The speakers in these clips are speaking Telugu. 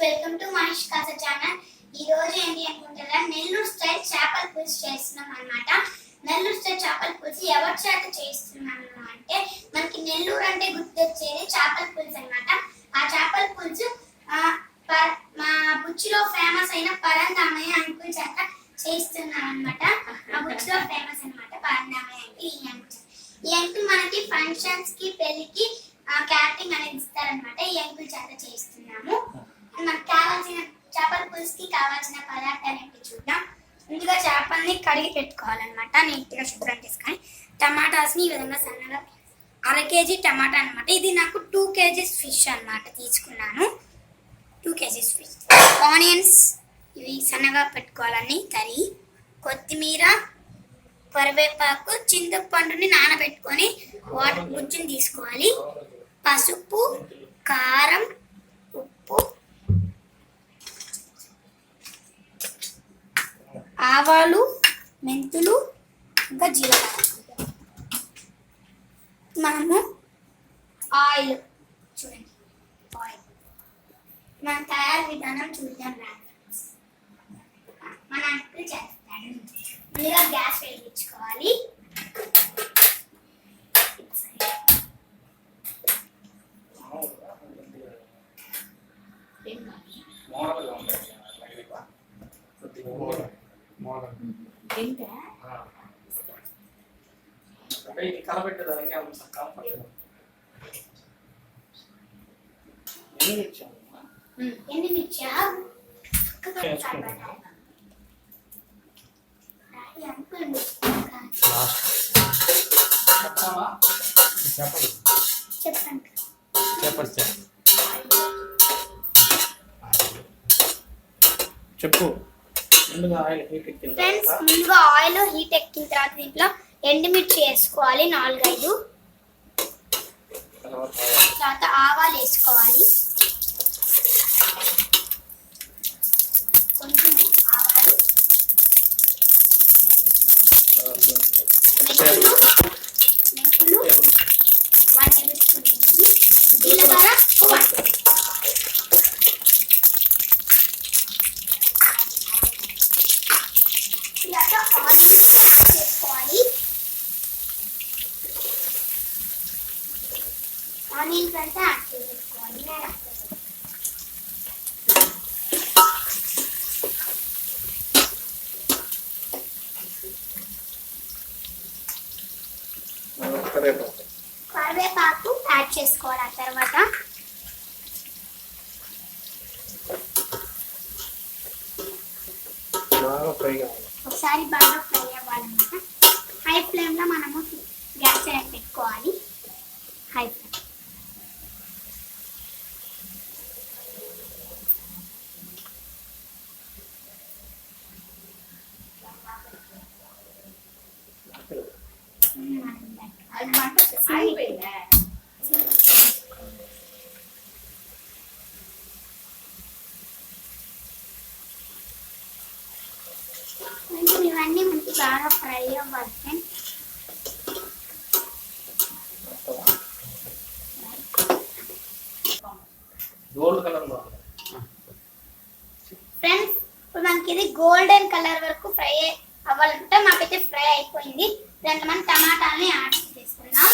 Welcome to Mahesh Kasa channel ఈ రోజు ఏంటి అనుకుంటారా? నెల్లూరు స్టైల్ చేపల పులుసు చేస్తున్నాం అనమాట నెల్లూరు స్టైల్ చేపల పులుసు ఎవరి చేత చేస్తున్నాను అంటే మనకి నెల్లూరు అంటే గుర్తొచ్చేది చేపల పులుసు అనమాట ఆ చేపల పులుసు మా బుచ్చిలో ఫేమస్ అయిన పరంధామయ్య అంకుల్ చేత చేస్తున్నాం అనమాట ఆ బుచ్చిలో ఫేమస్ అన్నమాట పరంధామయ్య అంటే ఈ అంకుల్ ఈ అంకుల్ మనకి ఫంక్షన్స్కి పెళ్ళికి క్యాటరింగ్ అనేది ఇస్తారనమాట ఈ అంకుల్ చేత చేస్తున్నాము. మనకు కావాల్సిన చేపల పులుసుకి కావాల్సిన పదార్థాలు ఏంటి చూద్దాం. ముందుగా చేపల్ని కడిగి పెట్టుకోవాలన్నమాట నీట్గా శుభ్రం చేసుకొని. టమాటాస్ని ఈ విధంగా సన్నగా అర కేజీ టమాటా అన్నమాట. ఇది నాకు టూ కేజీస్ ఫిష్ అన్నమాట తీసుకున్నాను. Two kgs fish. ఆనియన్స్ ఇవి సన్నగా పెట్టుకోవాలని తరి కొత్తిమీర కరివేపాకు చింతపండుని నానబెట్టుకొని వాటర్ గుజ్జుని తీసుకోవాలి. పసుపు కారం ఆవాలు మెంతులు ఇంకా జీలకర్ర. మనము ఆయిల్ చూడండి. ఆయిల్. మన తయారు విధానం చూద్దాం రా. మన అంకుల్ చేస్తాడు ముందుగా గ్యాస్ వెలిగించుకోవాలి. కలబెట్టేదానికి అంత కంఫర్ట్ ఎన్ని ఇచ్చాము ఎండుమిర్చా చెప్తామా చెప్పదు చెప్పండి. చెప్పదు చెప్పు. ముందుగా ఆయిల్ హీట్ ఎక్కిన ఫ్రెండ్స్ తర్వాత ముందుగా ఆయిల్ హీట్ ఎక్కిన తర్వాత దీంట్లో ఎండుమిర్చి వేసుకోవాలి నాలుగైదు. తర్వాత తర్వాత ఆవాలు వేసుకోవాలి. కొంచెం ఆవాలు మెంతులు మెంతులు వన్ టేబుల్ స్పూన్ మెంతులు జీలకర్ర వన్ తర్వాత ఆనియన్స్ చేసుకోవాలి ఆనియన్స్ అంతా యాడ్ చేసుకోవాలి నేను యాడ్ చేస్తాను. కరివేపాకు కరివేపాకు యాడ్ చేసుకోవాలి ఆ తర్వాత? బాగా ఫ్రై కావాలి. ఒకసారి బాగా ఫ్రై అవ్వాలన్నమాట. హై ఫ్లేమ్లో మనము గ్యాస్ అనేది పెట్టుకోవాలి. High flame. కొంచెం ఇవన్నీ మనకి బాగా ఫ్రై అవ్వాలి ఫ్రెండ్స్ గోల్డ్ కలర్లో ఫ్రెండ్స్ ఇప్పుడు మనకి ఇది గోల్డెన్ కలర్ వరకు ఫ్రై అవ్వాలంటే మాకైతే ఫ్రై అయిపోయింది దాంట్లో మనం టమాటాలని యాడ్ చేసుకుందాం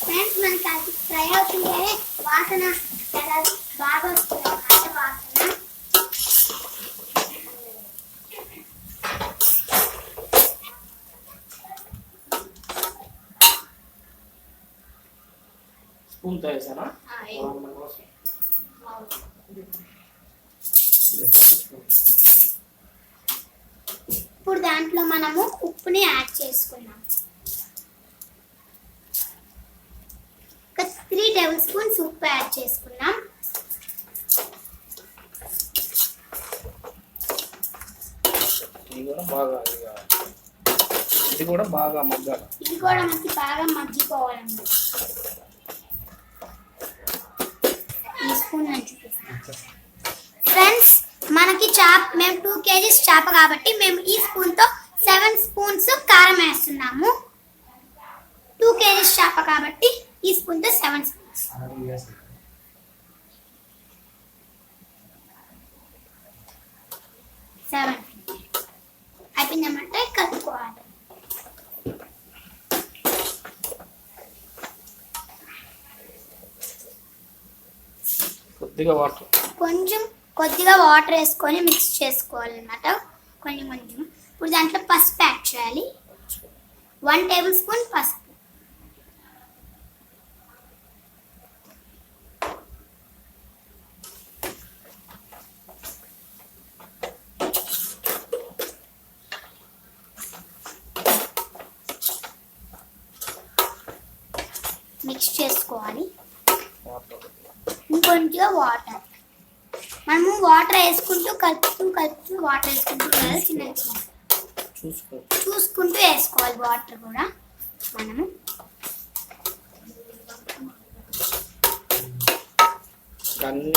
ఫ్రెండ్స్ మనకి అది ఫ్రై వాసన చాలా బాగా వస్తుంది అన్నమాట వాసన. ఇప్పుడు దాంట్లో మనము ఉప్పుని యాడ్ చేసుకున్నాం ఒక త్రీ టేబుల్ స్పూన్స్ ఉప్పు యాడ్ చేసుకున్నాం. ఇది కూడా బాగా ఇది కావాలి. ఇది కూడా బాగా మగ్గాలి. ఇది కూడా మనకి బాగా ఈ స్పూన్ చూపిస్తాను ఫ్రెండ్స్ మనకి చేప మేము టూ కేజీస్ చేప కాబట్టి మేము ఈ స్పూన్తో సెవెన్ స్పూన్స్ కారం వేస్తున్నాము. టూ కేజీస్ చేప కాబట్టి ఈ స్పూన్తో సెవెన్ స్పూన్స్ సెవెన్ అయిపోయిందన్నమాట కలుపుకోవాలి. కొద్దిగా వాటర్. కొంచెం కొద్దిగా వాటర్ వేసుకొని మిక్స్ చేసుకోవాలన్నమాట. కొంచెం కొంచెం. ఇప్పుడు దాంట్లో పసుపు యాడ్ చేయాలి. వన్ టేబుల్ స్పూన్ పసుపు. మిక్స్ చేసుకోవాలి వాటర్ వాటర్. మనము వాటర్ వేసుకుంటూ కలుపుతూ కలుపుతూ వాటర్ వేసుకుంటూ కదా చిన్న చిన్న చూసుకుంటూ వేసుకోవాలి వాటర్ కూడా మనము. అన్నీ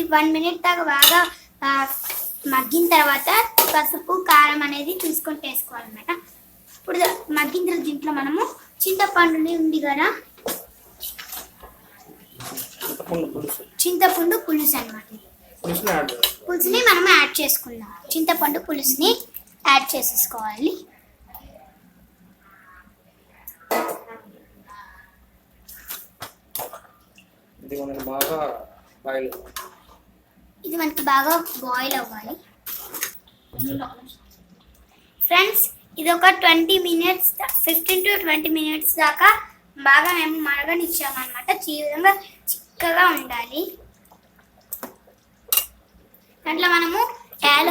ఇది వన్ మినిట్ దాకా బాగా మగ్గిన తర్వాత పసుపు కారం అనేది చూసుకొని వేసుకోవాలన్నమాట. ఇప్పుడు మగ్గిన తర్వాత దీంట్లో మనము చింతపండుని ఉంది కదా? చింతపండు పులుసు. ఇది. పులుసుని మనం యాడ్ చేసుకుందాం. చింతపండు పులుసుని యాడ్ చేసేసుకోవాలి. ఇది మనకి బాగా బాయిల్ ఇది మనకి బాగా బాయిల్ అవ్వాలి. ఫ్రెండ్స్ ఇది ఒక twenty minutes fifteen to twenty minutes దాకా బాగా మేము మరగనిచ్చామన్నమాట. ఈ విధంగా చిక్కగా ఉండాలి. దాంట్లో మనము యాల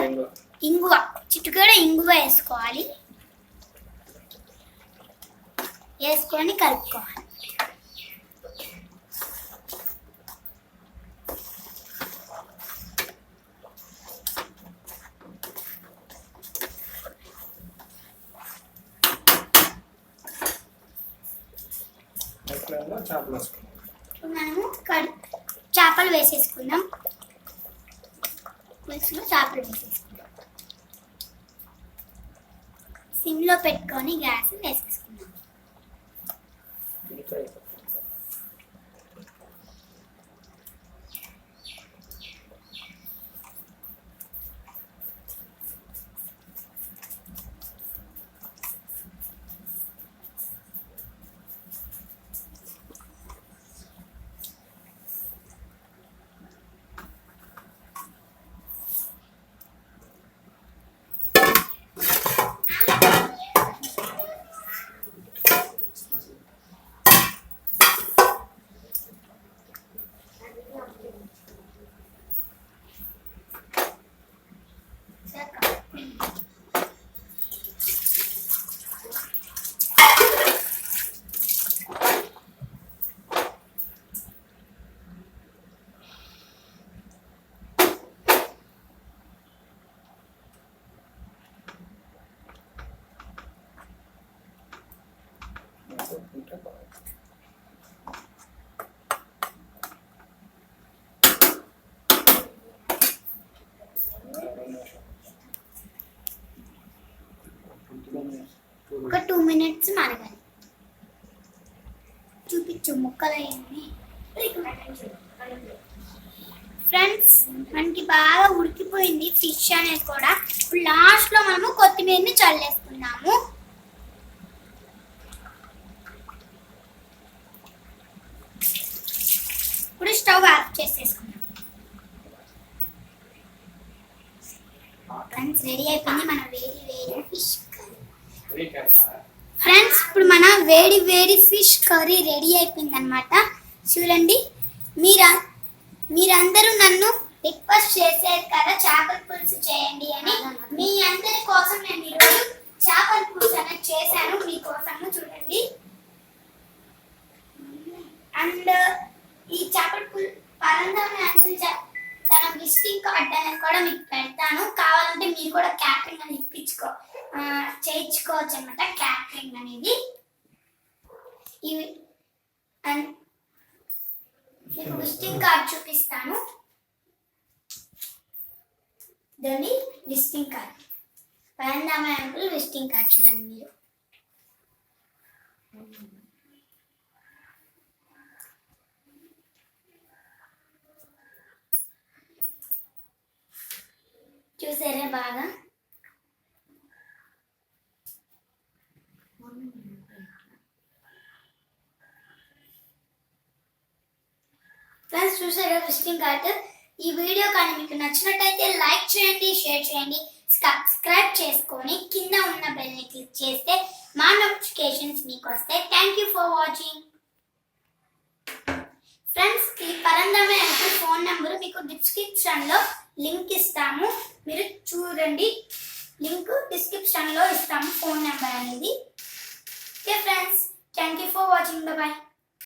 ఇంగువ చిట్టుకడ ఇంగువ వేసుకోవాలి. వేసుకొని కలుపుకోవాలి ఎట్లా చేపలు వేసుకున్నాం ఇప్పుడు మనము కడు చేపలు వేసేసుకుందాం. పులుసులో చేపలు వేసేసుకుందాం. సిమ్లో పెట్టుకొని గ్యాస్ వేసేసుకుందాం ఇంకా అయిపోతుంది. ఉంటే బాగా. ఇంకా రెండు నిమిషాలు. Two minutes. Two ఒక టూ మినిట్స్ మరగాలి చూపించు ముక్కలు ఫ్రెండ్స్ మనకి బాగా ఉడికిపోయింది ఫిష్ అనేది కూడా. ఇప్పుడు లాస్ట్లో మనము కొత్తిమీరని చల్లేసుకున్నాము ఇప్పుడు స్టవ్ ఆఫ్ చేసేసుకున్నాం ఫ్రెండ్స్ రెడీ అయిపోయింది. మనం వేడి వేడి ఫిష్ ఫ్రెండ్స్ ఇప్పుడు మన వేడి వేడి ఫిష్ కర్రీ రెడీ అయిపోయింది అనమాట చూడండి మీరా మీరందరూ నన్ను రిక్వెస్ట్ చేశారు కదా చేపల పులుసు చేయండి అని. మీ అందరి కోసం నేను ఈరోజు చేపల పులుసు అనేది చేశాను మీకోసము చూడండి అండ్ ఈ చేపల పులుసు పరంధామి అంచు తన విజిటింగ్ కార్డ్ అనేది కూడా మీకు పెడతాను కావాలంటే మీరు కూడా క్యాటరింగ్ అని ఇప్పించుకో ఆ, చేయించుకోవచ్చు అనమాట క్యాటరింగ్ అనేది ఇవి అండ్ మీకు విజిటింగ్ కార్డ్ చూపిస్తాను. దాన్ని visiting card. Parandhama uncle visiting card చూడండి మీరు. చూసారా బాగా ఫ్రెండ్స్ చూసారా విజిటింగ్ కార్డ్. ఈ వీడియో కానీ మీకు నచ్చినట్టయితే లైక్ చేయండి షేర్ చేయండి సబ్స్క్రైబ్ చేసుకొని కింద ఉన్న బెల్ని క్లిక్ చేస్తే మా నోటిఫికేషన్స్ మీకు వస్తాయి. థ్యాంక్ యూ ఫర్ వాచింగ్ ఫ్రెండ్స్కి ఈ పరందమే అంటే ఫోన్ నెంబర్ మీకు డిస్క్రిప్షన్లో లింక్ ఇస్తాము. మీరు చూడండి. లింక్ డిస్క్రిప్షన్లో ఇస్తాము ఫోన్ నెంబర్ అనేది. Okay friends thank you for watching bye